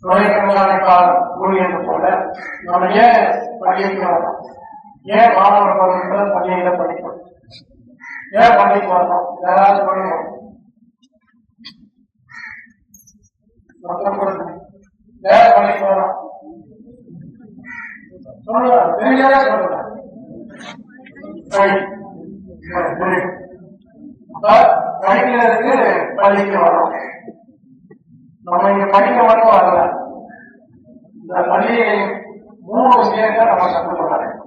நம்ம ஏன் பள்ளிக்கு வரணும்? ஏன் மாணவர் பருவத்தில் பள்ளியில படிக்கணும்? ஏன் பள்ளிக்கு வரணும்? யாராவது சொல்லுங்க ஏன் பள்ளிக்கு வரணும்? சொல்லுங்க. தெரியாத சொல்லுங்க. படிக்கிறதுக்கு பள்ளிக்கு வரணும். நம்ம இங்க படிக்க மட்டும் வரல. இந்த பள்ளியை மூணு விஷயத்தை நம்ம கற்றுக்கொள்ள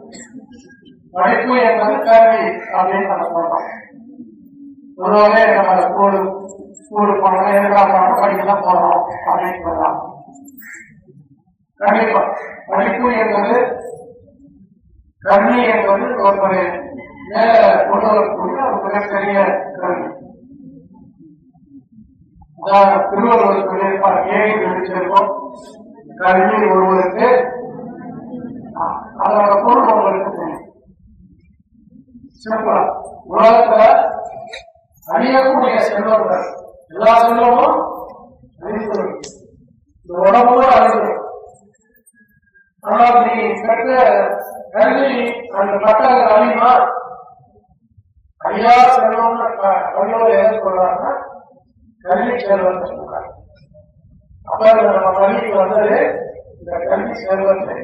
படிப்பு என்பது கல்வி அப்படின்னு நம்ம சொல்றோம். பொதுவாகவே நம்ம ஸ்கூலு ஸ்கூலுக்கு போனோம் எதுக்காக போனோம் படிக்க தான் போறோம் அப்படின்னு சொல்லலாம். கண்டிப்பா. படிப்பு என்பது கல்வி என்பது ஒரு மேல கொண்டு வரக்கூடிய ஒரு மிகப்பெரிய கல்வி. திருவள்ளுவர் சொல்லியிருப்பார் ஏழை விழிச்சிருக்கோம் கல்வி ஒருவருக்கு ஆ, அதோட பொருள் உங்களுக்கு தெரியும். சிம்பிளா உலகத்துல அழியக்கூடிய செல்வங்கள் எல்லா செல்வமும் அழிந்து இந்த உடம்போடு அழிந்து ஆனால் நீ பெற்ற கல்வி அந்த பட்டங்கள் அழியுமா? அழியா செல்வம் கல்வியோட எதை கல்வி செல்வத்தை சொல்றாங்க அப்ப நம்ம பள்ளிக்கு வந்தது இந்த கல்வி செல்வத்தை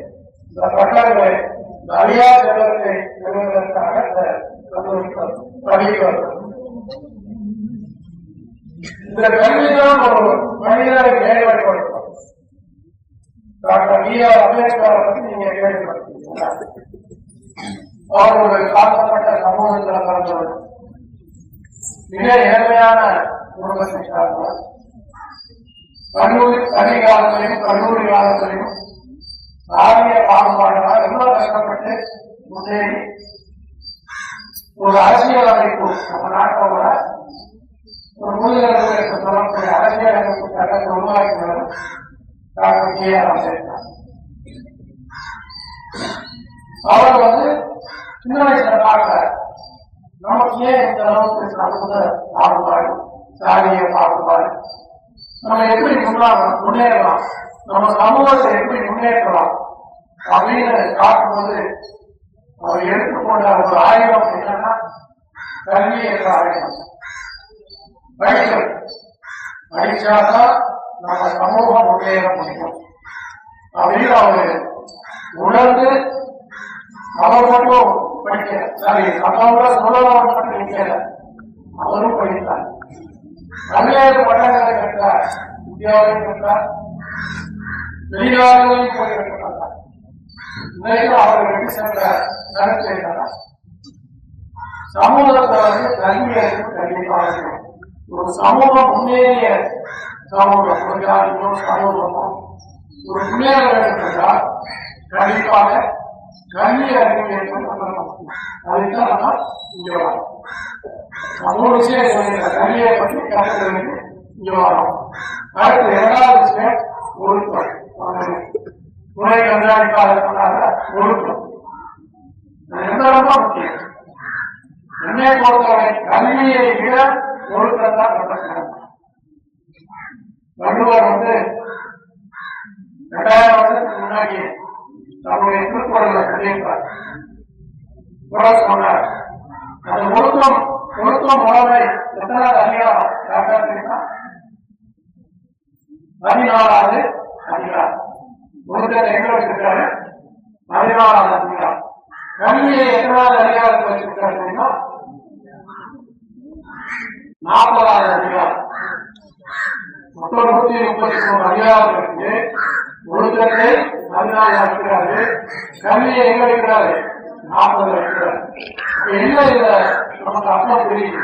இந்த பட்டங்களை இந்த அழியா செல்வத்தை பெறுவதற்காக இந்த கல்லூரிக்கு பள்ளிக்கு வந்தோம் இந்த கல்விதான் ஒரு மனிதரை மேம்படுத்தணும் டாக்டர் பி ஆர் அம்பேத்கரை பத்தி நீங்க கேள்விப்பட்டிருக்கீங்களா? அவர் ஒரு தாழ்த்தப்பட்ட சமூகத்தில் பிறந்தவர். மிக ஏழ்மையான குடும்பத்தை சார்ந்தவர் கல்லூரி பள்ளி காலத்திலையும் கல்லூரி காலத்திலையும் சாதிய பாகுபாடுகளால் எவ்வளவு கஷ்டப்பட்டு முன்னேறி ஒரு அரசியல் அமைப்பு நம்ம நாட்டோட ஒரு முதலமைச்சர் சொல்லக்கூடிய அரசியல் அமைப்பு சட்டத்தை உருவாக்கியவர் டாக்டர் கே ஆர் அம்பேத்கர் அவர் வந்து சின்ன வயசுல பார்க்க நமக்கு ஏன் இந்த அளவுக்கு சமூக பாகுபாடு சாதிய பாகுபாடு நம்ம எப்படி முன்னாடி முன்னேறலாம். நம்ம சமூகத்தை எப்படி முன்னேற்றலாம்? அப்படின்னு காட்டும்போது அவர் எடுத்துக்கொண்ட ஒரு ஆயுதம் என்னன்னா கல்வி என்ற ஆயுதம். படிக்கணும் படிச்சாதான் நம்ம சமூகம் முன்னேற முடியும். அப்படின்னு அவர் உணர்ந்து அவர் மட்டும் படிக்கல சாரி கூட சொல்லலாம் மட்டும் படிக்கல இந்தியாவையும் பெற்றார் போய் இன்றைக்கு அவர் வெற்றி சென்ற கருத்து என்னன்னா கல்வியறிவு கண்டிப்பாக ஒரு சமூகம் முன்னேறிய சமூகம் ஒரு சமூகமோ ஒரு முன்னேற வேண்டும் என்றால் கண்டிப்பாக கல்வி அறிவு என்பது நம்ம முக்கியம். அதுதான் இங்க வரோம் மூணு விஷயம் கல்வியை பற்றி கற்றுக்கிறது இங்க வரோம் அடுத்து இரண்டாவது ஒழுக்கம். துணை கண்காணிப்பாளர் சொன்னாங்க ஒழுக்கம். இது எந்த ரொம்ப முக்கியம்? என்னை பொறுத்தவரை கல்வியை விட ஒழுக்கம் தான் ரொம்ப சிறந்தது. வள்ளுவர் வந்து ரெண்டாயிரம் வருஷத்துக்கு முன்னாடி தன்னுடைய திருக்குறளை சொல்லியிருப்பார் குரல் சொன்னார். அந்த ஒழுக்கம் ஒழுக்கம் உணவை எத்தனாவது அதிகாரம் யாருக்காவது தெரியுமா பதினாறாவது அதிகாரம் ஒருத்தர் எங்க வச்சிருக்காரு. பதினாறாவது அதிகாரம் கல்வியை எத்தனாவது அதிகாரத்தில் வச்சிருக்காரு தெரியுமா? நாற்பதாவது அதிகாரம் மொத்தம் நூத்தி முப்பத்தி மூணு அதிகாரம் இருக்கு. ஒழுக்கத்தை பதினாலு வைக்கிறாரு கல்வியை எங்க வைக்கிறாரு நாற்பது வைக்கிறாரு என்ன இதுல? நமக்கு அர்த்தம் தெரியுது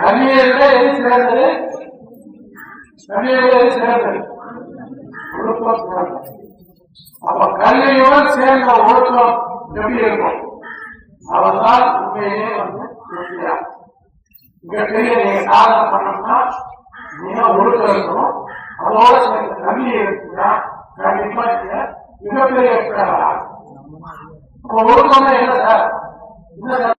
கல்வியை விட எது சிறந்தது கல்வியை விட எது சிறந்தது ஒழுக்கம் சிறந்தது அப்ப கல்வியுடன் சேர்ந்த ஒழுக்கம் எப்படி இருக்கும் அவர்தான் உண்மையிலே வந்து வெற்றியார் மிகப்பெரிய நீங்க சாதனை பண்ணணும்னா மிக ஒழுக்கம் இருக்கணும். அதோட சேர்ந்த கல்வி இருக்கும்